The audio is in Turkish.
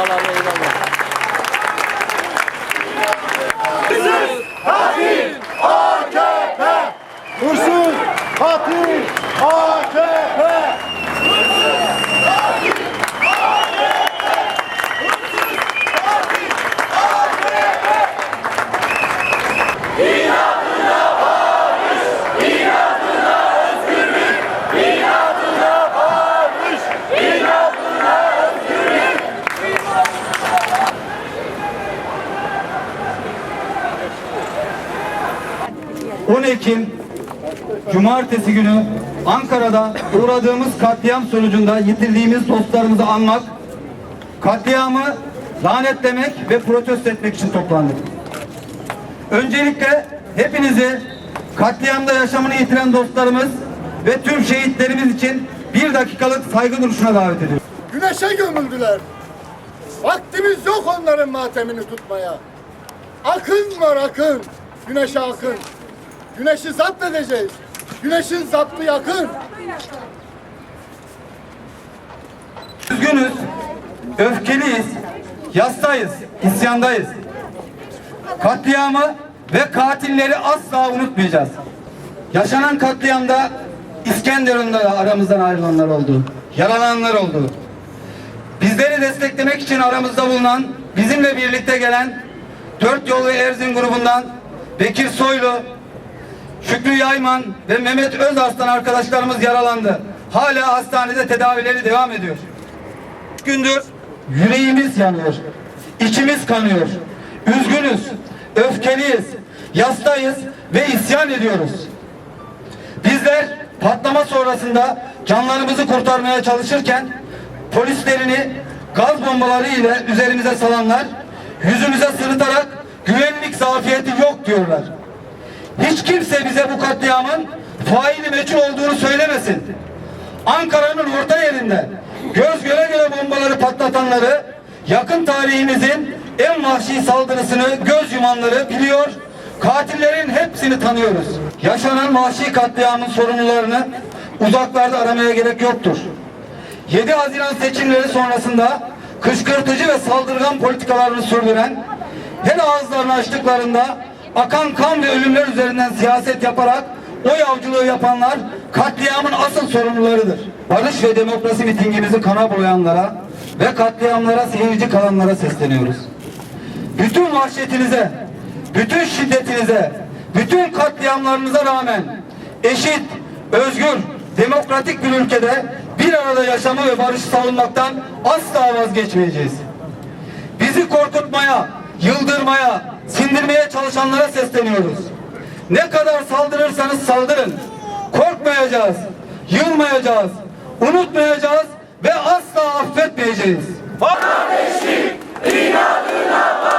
Sağ ol abi eyvallah. Dursun katil AKP. Ekim Cumartesi günü Ankara'da uğradığımız katliam sonucunda yitirdiğimiz dostlarımızı anmak, katliamı lanetlemek ve protesto etmek için toplandık. Öncelikle hepinizi katliamda yaşamını yitiren dostlarımız ve tüm şehitlerimiz için bir dakikalık saygı duruşuna davet ediyorum. Güneşe gömüldüler. Vaktimiz yok onların matemini tutmaya. Akın var akın. Güneşe akın. Güneşi zapt edeceğiz. Güneşin zaptı yakın. Üzgünüz, öfkeliyiz, yastayız, isyandayız. Katliamı ve katilleri asla unutmayacağız. Yaşanan katliamda İskenderun'da da aramızdan ayrılanlar oldu. Yaralananlar oldu. Bizleri desteklemek için aramızda bulunan, bizimle birlikte gelen Dört Yol ve Erzin grubundan Bekir Soylu, Şükrü Yayman ve Mehmet Özarslan arkadaşlarımız yaralandı. Hala hastanede tedavileri devam ediyor. Gündür yüreğimiz yanıyor. içimiz kanıyor. Üzgünüz, öfkeliyiz, yastayız ve isyan ediyoruz. Bizler patlama sonrasında canlarımızı kurtarmaya çalışırken polislerini gaz bombaları ile üzerimize salanlar yüzümüze sırıtarak güvenlik zafiyeti yok diyorlar. Hiç kimse bize bu katliamın faili meçhul olduğunu söylemesin. Ankara'nın orta yerinde göz göre göre bombaları patlatanları yakın tarihimizin en vahşi saldırısını göz yumanları biliyor. Katillerin hepsini tanıyoruz. Yaşanan vahşi katliamın sorumlularını uzaklarda aramaya gerek yoktur. 7 Haziran seçimleri sonrasında kışkırtıcı ve saldırgan politikalarını sürdüren, her ağızlarını açtıklarında akan kan ve ölümler üzerinden siyaset yaparak oy avcılığı yapanlar katliamın asıl sorumlularıdır. Barış ve demokrasi mitingimizi kana boyayanlara ve katliamlara seyirci kalanlara sesleniyoruz. Bütün vahşetinize, bütün şiddetinize, bütün katliamlarınıza rağmen eşit, özgür, demokratik bir ülkede bir arada yaşama ve barışı savunmaktan asla vazgeçmeyeceğiz. Bizi korkutmaya, yıldırmaya, sindirmeye çalışanlara sesleniyoruz. Ne kadar saldırırsanız saldırın. Korkmayacağız, yılmayacağız, unutmayacağız ve asla affetmeyeceğiz. Kardeşlik inadına var.